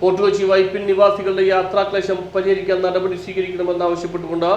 fort Kochi Vypin നിവാസികളുടെ യാത്രാക്ലേശം പരിഹരിക്കാൻ നടപടി സ്വീകരിക്കണമെന്ന് ആവശ്യപ്പെട്ടുകൊണ്ട്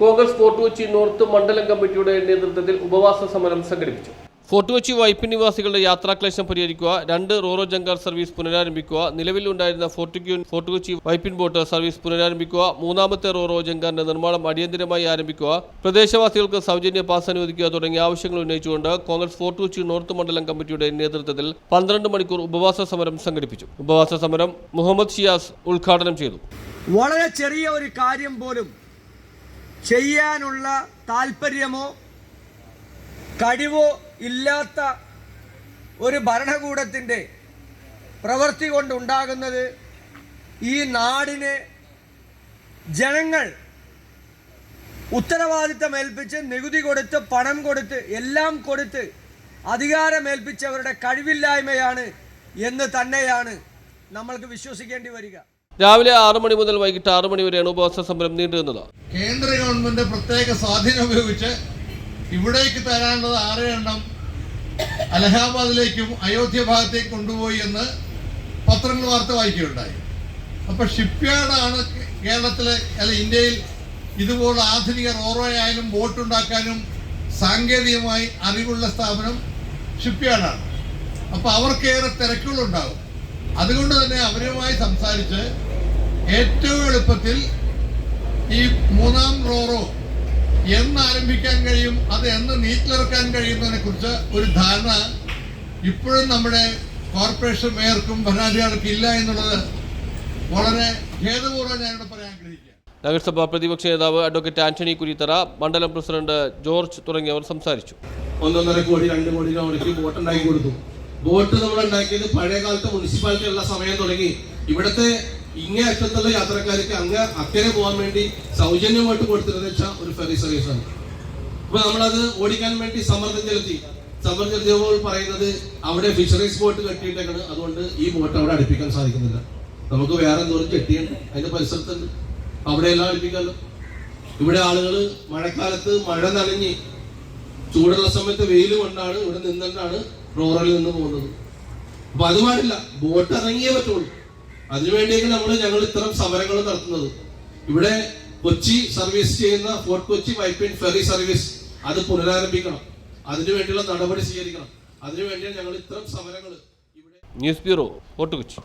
കോൺഗ്രസ് ഫോർട്ട് കൊച്ചി നോർത്ത് മണ്ഡലം കമ്മിറ്റിയുടെ നേതൃത്വത്തിൽ ഉപവാസ സമരം സംഘടിപ്പിച്ചു. ഫോർട്ട് കൊച്ചി വൈപ്പിൻ നിവാസികളുടെ യാത്രാക്ലേശം പരിഹരിക്കുക രണ്ട് റോറോ ജങ്കാർ സർവീസ് പുനരാരംഭിക്കുക നിലവിലുണ്ടായിരുന്ന fort Q fort Kochi Vypin boat service പുനരാരംഭിക്കുക മൂന്നാമത്തെ റോറോ ജങ്കാറിന്റെ നിർമ്മാണം അടിയന്തരമായി ആരംഭിക്കുക പ്രദേശവാസികൾക്ക് സൗജന്യ പാസ് അനുവദിക്കുക തുടങ്ങിയ ആവശ്യങ്ങൾ ഉന്നയിച്ചുകൊണ്ട് കോൺഗ്രസ് ഫോർട്ട് കൊച്ചി നോർത്ത് മണ്ഡലം കമ്മിറ്റിയുടെ നേതൃത്വത്തിൽ പന്ത്രണ്ട് മണിക്കൂർ ഉപവാസ സമരം സംഘടിപ്പിച്ചു. ഉപവാസ സമരം മുഹമ്മദ് ഷിയാസ് ഉദ്ഘാടനം ചെയ്തു. വളരെ ചെറിയ ഒരു കാര്യം പോലും ചെയ്യാനുള്ള താല്പര്യമോ കഴിവോ ഇല്ലാത്ത ഒരു ഭരണകൂടത്തിന്റെ പ്രവൃത്തി കൊണ്ടുണ്ടാകുന്നത് ഈ നാടിനെ ജനങ്ങൾ ഉത്തരവാദിത്തം ഏൽപ്പിച്ച് നികുതി കൊടുത്ത് പണം കൊടുത്ത് എല്ലാം കൊടുത്ത് അധികാരമേൽപ്പിച്ചവരുടെ കഴിവില്ലായ്മയാണ് എന്ന് തന്നെയാണ് നമ്മൾക്ക് വിശ്വസിക്കേണ്ടി വരിക. രാവിലെ ആറ് മണി മുതൽ വൈകിട്ട് ആറ് മണി വരെയാണ് ഉപവാസ സമരം നീണ്ടുവന്നത് കേന്ദ്ര ഗവൺമെന്റ് പ്രത്യേക സ്വാധീനം ഉപയോഗിച്ച് ഇവിടേക്ക് തരാനുള്ളത് ആറ് എണ്ണം അലഹാബാദിലേക്കും അയോധ്യ ഭാഗത്തേക്ക് കൊണ്ടുപോയി എന്ന് പത്രങ്ങൾ വാർത്ത വായിക്കുകയുണ്ടായി. അപ്പൊ ഷിപ്പ്യാർഡാണ് കേരളത്തിലെ അല്ല ഇന്ത്യയിൽ ഇതുപോലെ ആധുനിക റോറോ ആയാലും ബോട്ട് ഉണ്ടാക്കാനും സാങ്കേതികമായി അറിവുള്ള സ്ഥാപനം ഷിപ്പ്യാർഡാണ്. അപ്പൊ അവർക്കേറെ തിരക്കുകളുണ്ടാകും അതുകൊണ്ട് തന്നെ അവരുമായി സംസാരിച്ച് ഏറ്റവും എളുപ്പത്തിൽ ഈ മൂന്നാം റോറോ എന്ന് ആരംഭിക്കാൻ കഴിയും അത് എന്ന് നീറ്റിലിറക്കാൻ കഴിയുന്നതിനെ കുറിച്ച് ഒരു ധാരണ ഇപ്പോഴും നമ്മുടെ കോർപ്പറേഷൻ മേയർക്കും ഭരണാധികാരികൾക്കും ഇല്ല എന്നുള്ളത് വളരെ ഖേദപൂർവം ഞാനിവിടെ പറയാൻ ആഗ്രഹിക്കുക നഗരസഭാ പ്രതിപക്ഷ നേതാവ് അഡ്വക്കേറ്റ് ആന്റണി കുരിത്തറ മണ്ഡലം പ്രസിഡന്റ് ജോർജ് തുടങ്ങിയവർ സംസാരിച്ചു. ഒന്നൊന്നര കോടി രണ്ട് കോടി രൂപയ്ക്ക് ബോട്ട് ഉണ്ടാക്കി കൊടുത്തു. ബോട്ട് നമ്മൾ ഉണ്ടാക്കിയത് പഴയ കാലത്ത് മുനിസിപ്പാലിറ്റി ഉള്ള സമയം തുടങ്ങി. ഇവിടുത്തെ ഇങ്ങേ അറ്റത്തുള്ള യാത്രക്കാർക്ക് അങ്ങ് അക്കരെ പോകാൻ വേണ്ടി സൗജന്യമായിട്ട് കൊടുത്തിരുന്ന ഒരു ഫെറി സർവീസ് ആണ്. അപ്പൊ നമ്മളത് ഓടിക്കാൻ വേണ്ടി സമ്മർദ്ദം ചെലുത്തി. സമ്മർദ്ദം ചെലുത്തിയപ്പോൾ പറയുന്നത് അവിടെ ഫിഷറീസ് ബോട്ട് കെട്ടിയിട്ടേക്കാണ്. അതുകൊണ്ട് ഈ ബോട്ട് അവിടെ അടുപ്പിക്കാൻ സാധിക്കുന്നില്ല. നമുക്ക് വേറെ എന്തോരം കെട്ടിയുണ്ട് അതിന്റെ പരിസരത്തുണ്ട്. അവിടെ എല്ലാം അടുപ്പിക്കാമല്ലോ ഇവിടെ ആളുകൾ മഴക്കാലത്ത് മഴ നനഞ്ഞ് ചൂടുള്ള സമയത്ത് വെയിൽ കൊണ്ടാണ് ഇവിടെ നിന്നിട്ടാണ് റോറിൽ നിന്ന് പോകുന്നത്. അപ്പൊ അത് പാടില്ല. ബോട്ട് ഇറങ്ങിയേ പറ്റുള്ളൂ. അതിനുവേണ്ടിയാണ് നമ്മൾ ഞങ്ങൾ ഇത്തരം സമരങ്ങൾ നടത്തുന്നത്. ഇവിടെ കൊച്ചി സർവീസ് ചെയ്യുന്ന fort Kochi Vypin ferry service അത് പുനരാരംഭിക്കണം. അതിനുവേണ്ടിയുള്ള നടപടി സ്വീകരിക്കണം. അതിനുവേണ്ടിയാണ് ഞങ്ങൾ ഇത്തരം സമരങ്ങൾ ന്യൂസ് ബ്യൂറോ ഫോർട്ട് കൊച്ചി.